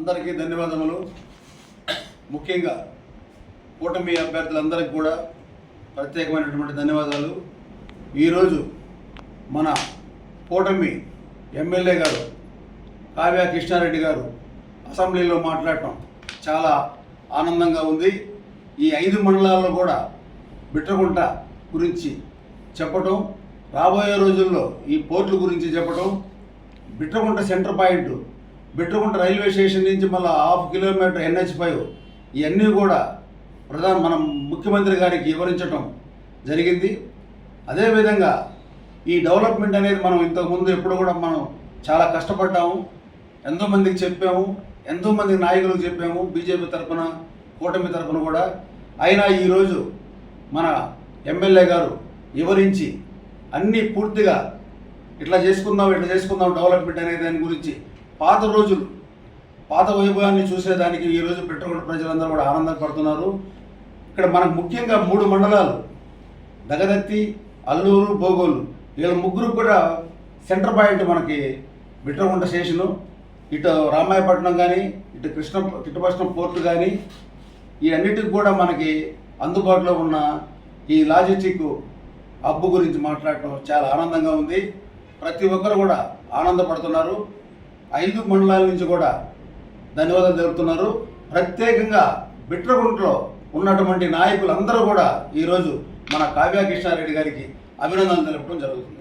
అందరికీ ధన్యవాదములు. ముఖ్యంగా కూటమి అభ్యర్థులందరికీ కూడా ప్రత్యేకమైనటువంటి ధన్యవాదాలు. ఈరోజు మన కూటమి ఎమ్మెల్యే గారు కావ్య కృష్ణారెడ్డి గారు అసెంబ్లీలో మాట్లాడటం చాలా ఆనందంగా ఉంది. ఈ ఐదు మండలాల్లో కూడా బిట్రగుంట గురించి చెప్పటం రాబోయే రోజుల్లో ఈ పోర్టుల గురించి చెప్పటం Bitragunta centre point Bitragunta railway station నుంచి మళ్ళీ హాఫ్ కిలోమీటర్ ఎన్హెచ్ ఫైవ్. ఇవన్నీ కూడా ప్రధాన మనం ముఖ్యమంత్రి గారికి వివరించటం జరిగింది. అదేవిధంగా ఈ డెవలప్మెంట్ అనేది మనం ఇంతకుముందు ఎప్పుడు కూడా మనం చాలా కష్టపడ్డాము. ఎంతోమందికి చెప్పాము. ఎంతోమంది నాయకులకు చెప్పాము. బీజేపీ తరఫున కూటమి తరఫున కూడా. అయినా ఈరోజు మన ఎమ్మెల్యే గారు వివరించి అన్నీ పూర్తిగా ఇట్లా చేసుకుందాం ఇట్లా చేసుకుందాం డెవలప్మెంట్ అనే దాని గురించి పాత రోజులు పాత వైభవాన్ని చూసేదానికి ఈరోజు పెట్టుకున్న ప్రజలందరూ కూడా ఆనందపడుతున్నారు. ఇక్కడ మనకు ముఖ్యంగా మూడు మండలాలు దగదత్తి అల్లూరు బోగోలు వీళ్ళ ముగ్గురు కూడా సెంటర్ పాయింట్ మనకి బిట్రగుంట స్టేషను ఇటు రామాయపట్నం కానీ ఇటు కృష్ణ కృష్ణపట్నం పోర్టు కానీ ఈ అన్నిటికి కూడా మనకి అందుబాటులో ఉన్న ఈ లాజిస్టిక్ హబ్బు గురించి మాట్లాడటం చాలా ఆనందంగా ఉంది. ప్రతి ఒక్కరు కూడా ఆనందపడుతున్నారు. ఐదు మండలాల నుంచి కూడా ధన్యవాదాలు తెలుపుతున్నారు. ప్రత్యేకంగా బిట్రగుంట్లో ఉన్నటువంటి నాయకులందరూ కూడా ఈరోజు మన కావ్య కృష్ణారెడ్డి గారికి అభినందనలు తెలపడం జరుగుతుంది.